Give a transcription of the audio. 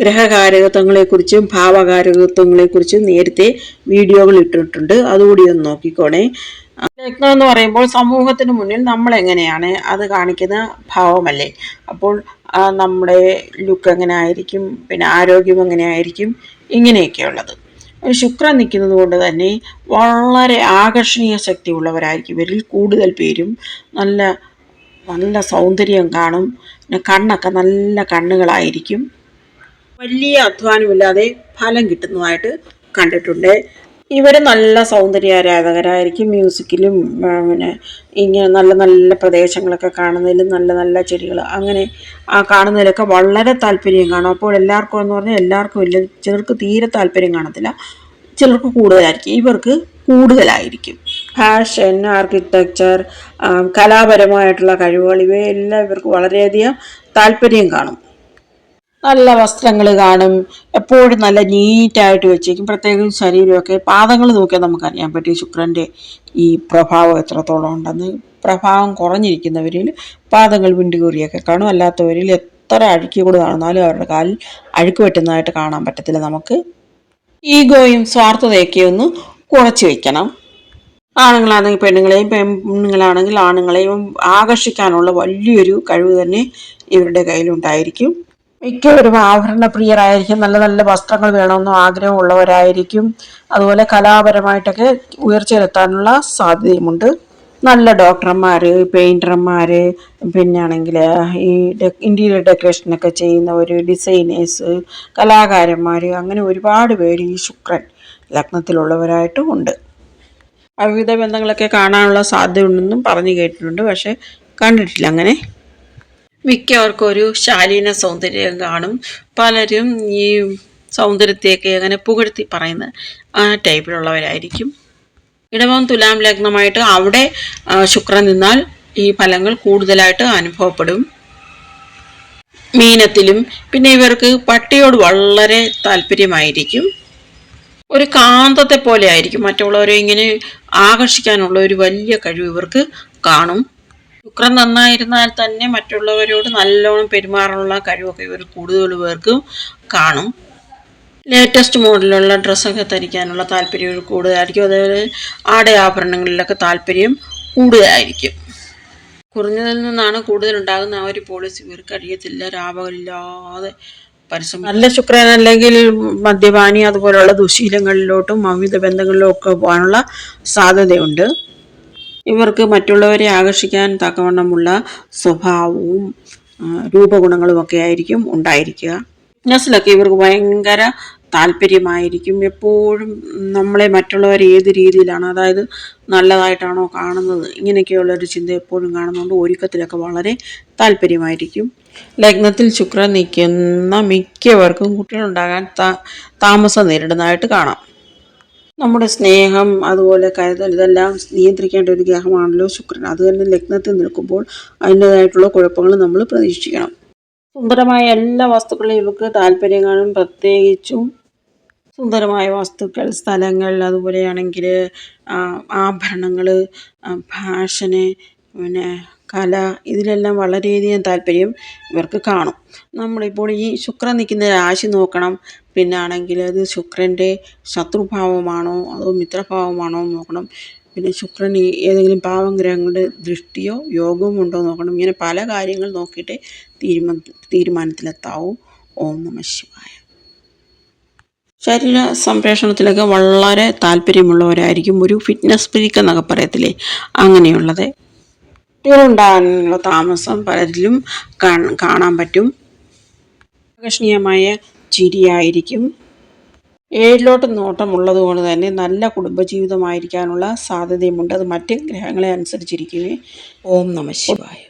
ഗ്രഹകാരകത്വങ്ങളെക്കുറിച്ചും ഭാവകാരകത്വങ്ങളെക്കുറിച്ചും നേരത്തെ വീഡിയോകൾ ഇട്ടിട്ടുണ്ട്. അതുകൂടി ഒന്ന് നോക്കിക്കോണേ. ലഗ്നം എന്ന് പറയുമ്പോൾ സമൂഹത്തിന് മുന്നിൽ നമ്മൾ എങ്ങനെയാണ് അത് കാണിക്കുന്ന ഭാവമല്ലേ? അപ്പോൾ നമ്മുടെ ലുക്ക് എങ്ങനെ ആയിരിക്കും പിന്നെ ആരോഗ്യം എങ്ങനെ ആയിരിക്കും ഇങ്ങനെയൊക്കെയുള്ളത് ശുക്രൻ നിൽക്കുന്നത് കൊണ്ട് തന്നെ വളരെ ആകർഷണീയ ശക്തി ഉള്ളവരായിരിക്കും ഇവരിൽ. കൂടുതൽ പേരും നല്ല നല്ല സൗന്ദര്യം കാണും. പിന്നെ കണ്ണൊക്കെ നല്ല കണ്ണുകളായിരിക്കും. വലിയ അധ്വാനമില്ലാതെ ഫലം കിട്ടുന്നതായിട്ട് കണ്ടിട്ടുണ്ട്. ഇവർ നല്ല സൗന്ദര്യാരാധകരായിരിക്കും മ്യൂസിക്കിലും പിന്നെ ഇങ്ങനെ നല്ല നല്ല പ്രദേശങ്ങളൊക്കെ കാണുന്നതിലും നല്ല നല്ല ചെടികൾ അങ്ങനെ ആ കാണുന്നതിലൊക്കെ വളരെ താല്പര്യം കാണും. അപ്പോൾ എല്ലാവർക്കും എന്ന് പറഞ്ഞാൽ എല്ലാവർക്കും ഇല്ല ചിലർക്ക് തീരെ താല്പര്യം കാണത്തില്ല ചിലർക്ക് കൂടുതലായിരിക്കും. ഇവർക്ക് കൂടുതലായിരിക്കും. ഫാഷൻ ആർക്കിടെക്ചർ കലാപരമായിട്ടുള്ള കഴിവുകൾ ഇവയെല്ലാം ഇവർക്ക് വളരെയധികം താല്പര്യം കാണും. നല്ല വസ്ത്രങ്ങൾ കാണും. എപ്പോഴും നല്ല നീറ്റായിട്ട് വെച്ചേക്കും. പ്രത്യേകം ശരീരമൊക്കെ. പാദങ്ങൾ നോക്കിയാൽ നമുക്കറിയാൻ പറ്റും ശുക്രന്റെ ഈ പ്രഭാവം എത്രത്തോളം ഉണ്ടെന്ന്. പ്രഭാവം കുറഞ്ഞിരിക്കുന്നവരിൽ പാദങ്ങൾ വിണ്ടുകൂറിയൊക്കെ കാണും. അല്ലാത്തവരിൽ എത്ര അഴുക്കി കൂടെ നടന്നാലും അവരുടെ കാലിൽ അഴുക്ക് വെട്ടുന്നതായിട്ട് കാണാൻ പറ്റത്തില്ല നമുക്ക്. ഈഗോയും സ്വാർത്ഥതയൊക്കെ ഒന്ന് കുറച്ച് വയ്ക്കണം ആണുങ്ങളാണെങ്കിൽ പെണ്ണുങ്ങളെയും പെണ്ണുങ്ങളാണെങ്കിൽ ആണുങ്ങളെയും ആകർഷിക്കാനുള്ള വലിയൊരു കഴിവ് തന്നെ ഇവരുടെ കയ്യിലുണ്ടായിരിക്കും. മിക്കവരും ആഭരണ പ്രിയരായിരിക്കും. നല്ല നല്ല വസ്ത്രങ്ങൾ വേണമെന്നും ആഗ്രഹമുള്ളവരായിരിക്കും. അതുപോലെ കലാപരമായിട്ടൊക്കെ ഉയർച്ചയിലെത്താനുള്ള സാധ്യതയുമുണ്ട്. നല്ല ഡോക്ടർമാർ പെയിന്റർമാർ പിന്നാണെങ്കിൽ ഈ ഇന്റീരിയർ ഡെക്കറേഷനൊക്കെ ചെയ്യുന്നവർ ഡിസൈനേഴ്സ് കലാകാരന്മാർ അങ്ങനെ ഒരുപാട് പേര് ഈ ശുക്രൻ ലഗ്നത്തിലുള്ളവരായിട്ടും ഉണ്ട്. അവിധ ബന്ധങ്ങളൊക്കെ കാണാനുള്ള സാധ്യതയുണ്ടെന്നും പറഞ്ഞു കേട്ടിട്ടുണ്ട്. പക്ഷേ കണ്ടിട്ടില്ല. അങ്ങനെ മിക്കവർക്കും ഒരു ശാലീന സൗന്ദര്യം കാണും. പലരും ഈ സൗന്ദര്യത്തെയൊക്കെ അങ്ങനെ പുകഴ്ത്തി പറയുന്ന ആ ടൈപ്പിലുള്ളവരായിരിക്കും. ഇടവം തുലാം ലഗ്നമായിട്ട് അവിടെ ശുക്രൻ നിന്നാൽ ഈ ഫലങ്ങൾ കൂടുതലായിട്ട് അനുഭവപ്പെടും. മീനത്തിലും പിന്നെ ഇവർക്ക് പട്ടിയോട് വളരെ താല്പര്യമായിരിക്കും. ഒരു കാന്തത്തെ പോലെ ആയിരിക്കും മറ്റുള്ളവരെ ഇങ്ങനെ ആകർഷിക്കാനുള്ള ഒരു വലിയ കഴിവ് ഇവർക്ക് കാണും. ശുക്രൻ നന്നായിരുന്നാൽ തന്നെ മറ്റുള്ളവരോട് നല്ലോണം പെരുമാറാനുള്ള കഴിവൊക്കെ ഇവർ കൂടുതൽ പേർക്ക് കാണും. ലേറ്റസ്റ്റ് മോഡലുള്ള ഡ്രസ്സൊക്കെ ധരിക്കാനുള്ള താല്പര്യം കൂടുതലായിരിക്കും. അതേപോലെ ആടെ ആഭരണങ്ങളിലൊക്കെ താല്പര്യം കൂടുതലായിരിക്കും. കുറഞ്ഞതിൽ നിന്നാണ് കൂടുതലുണ്ടാകുന്ന ആ ഒരു പോളിസി ഇവർക്ക് അറിയത്തില്ല. രാപകലില്ലാതെ പരസ്യം നല്ല ശുക്രൻ അല്ലെങ്കിൽ മദ്യപാനി അതുപോലുള്ള ദുശീലങ്ങളിലോട്ടും അമിത ബന്ധങ്ങളിലും ഒക്കെ പോകാനുള്ള സാധ്യതയുണ്ട്. ഇവർക്ക് മറ്റുള്ളവരെ ആകർഷിക്കാൻ തക്കവണ്ണമുള്ള സ്വഭാവവും രൂപഗുണങ്ങളും ഒക്കെ ആയിരിക്കും ഉണ്ടായിരിക്കുക. ബിസിനസ്സിലൊക്കെ ഇവർക്ക് ഭയങ്കര താല്പര്യമായിരിക്കും. എപ്പോഴും നമ്മളെ മറ്റുള്ളവർ ഏത് രീതിയിലാണ് അതായത് നല്ലതായിട്ടാണോ കാണുന്നത് ഇങ്ങനെയൊക്കെയുള്ള ഒരു ചിന്ത എപ്പോഴും കാണുന്നതുകൊണ്ട് ഒരുക്കത്തിലൊക്കെ വളരെ താല്പര്യമായിരിക്കും. ലഗ്നത്തിൽ ശുക്രൻ നിൽക്കുന്ന മിക്കവർക്കും കുട്ടികളുണ്ടാകാൻ താമസം നേരിടുന്നതായിട്ട് കാണാം. നമ്മുടെ സ്നേഹം അതുപോലെ കരുതൽ ഇതെല്ലാം നിയന്ത്രിക്കേണ്ട ഒരു ഗ്രഹമാണല്ലോ ശുക്രൻ. അത് തന്നെ ലഗ്നത്തിൽ നിൽക്കുമ്പോൾ അതിന്റെതായിട്ടുള്ള കുഴപ്പങ്ങൾ നമ്മൾ പ്രതീക്ഷിക്കണം. സുന്ദരമായ എല്ലാ വസ്തുക്കളിലും ഇവർക്ക് താല്പര്യം കാണും. പ്രത്യേകിച്ചും സുന്ദരമായ വസ്തുക്കൾ സ്ഥലങ്ങൾ അതുപോലെയാണെങ്കിൽ ആഭരണങ്ങൾ ഫാഷന് പിന്നെ കല ഇതിലെല്ലാം വളരെയധികം താല്പര്യം ഇവർക്ക് കാണും. നമ്മളിപ്പോൾ ഈ ശുക്രൻ നിൽക്കുന്ന രാശി നോക്കണം. പിന്നാണെങ്കിൽ അത് ശുക്രന്റെ ശത്രുഭാവമാണോ അതോ മിത്രഭാവമാണോ നോക്കണം. പിന്നെ ശുക്രൻ ഏതെങ്കിലും പാവം ഗ്രഹങ്ങളുടെ ദൃഷ്ടിയോ യോഗവും ഉണ്ടോ നോക്കണം. ഇങ്ങനെ പല കാര്യങ്ങൾ നോക്കിയിട്ട് തീരുമാന തീരുമാനത്തിലെത്താവൂ. ഓം നമ ശിവായ. ശരീര സംപ്രേഷണത്തിലൊക്കെ വളരെ താല്പര്യമുള്ളവരായിരിക്കും ഒരു ഫിറ്റ്നസ് ഫ്രീക്ക് എന്നൊക്കെ പറയത്തില്ലേ? അങ്ങനെയുള്ളത്. കുട്ടികളുണ്ടാകാനുള്ള താമസം പലരിലും കാണാൻ പറ്റും. ആകർഷണീയമായ ചിരിയായിരിക്കും. ഏഴിലോട്ട് നോട്ടമുള്ളത് കൊണ്ട് തന്നെ നല്ല കുടുംബജീവിതമായിരിക്കാനുള്ള സാധ്യതയുമുണ്ട്. അത് മറ്റ് ഗ്രഹങ്ങളെ അനുസരിച്ചിരിക്കുകയും ഓം നമ ശിവായ.